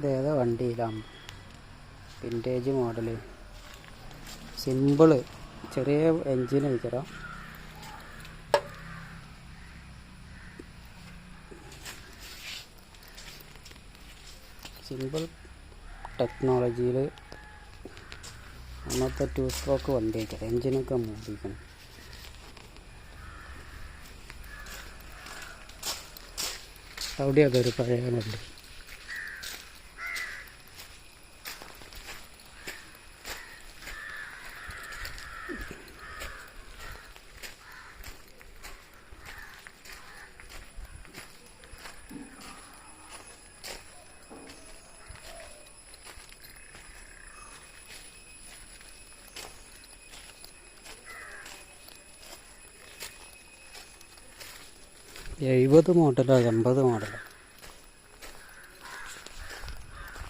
ഇതേതാ വണ്ടിയിലാണ് vintage model simple ചെറിയ എൻജിൻ വയ്ക്കറോ സിമ്പിൾ ടെക്നോളജിയിൽ അന്നത്തെ ടു സ്ട്രോക്ക് വണ്ടി വയ്ക്കാം എൻജിനൊക്കെ മൂടിക്കണം അവിടെയൊക്കെ ഒരു പഴയ വണ്ടി. എഴുപത് മോഡലോ എൺപത് മോഡലോ?